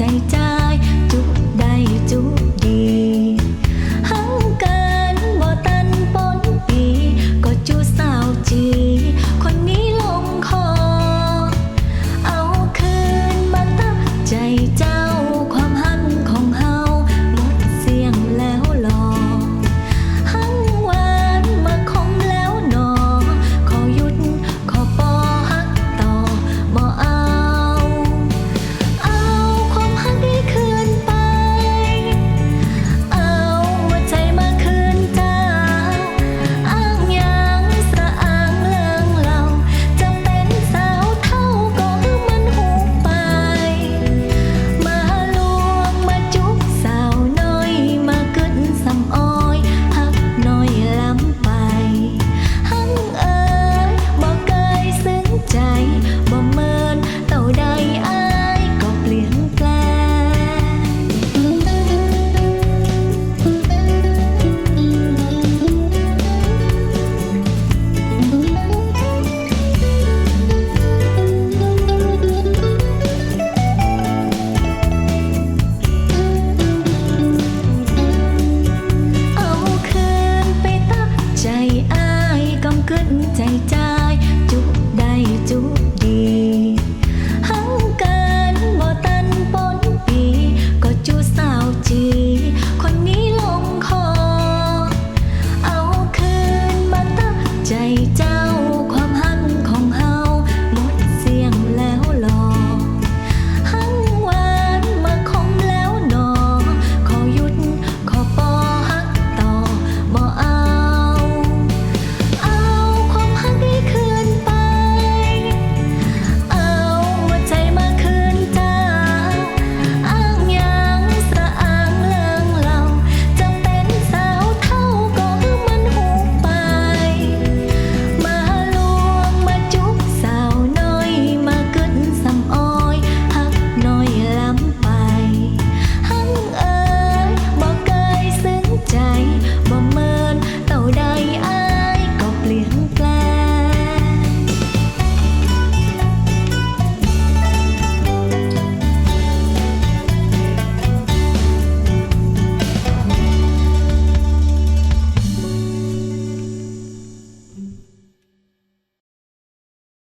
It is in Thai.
ใจเจ้า จ่บได้จุบดีหังกันบ่ตัปนปี ก็จูสาวจี คนนี้ลงคอ เอาคืนมาตั้งใจ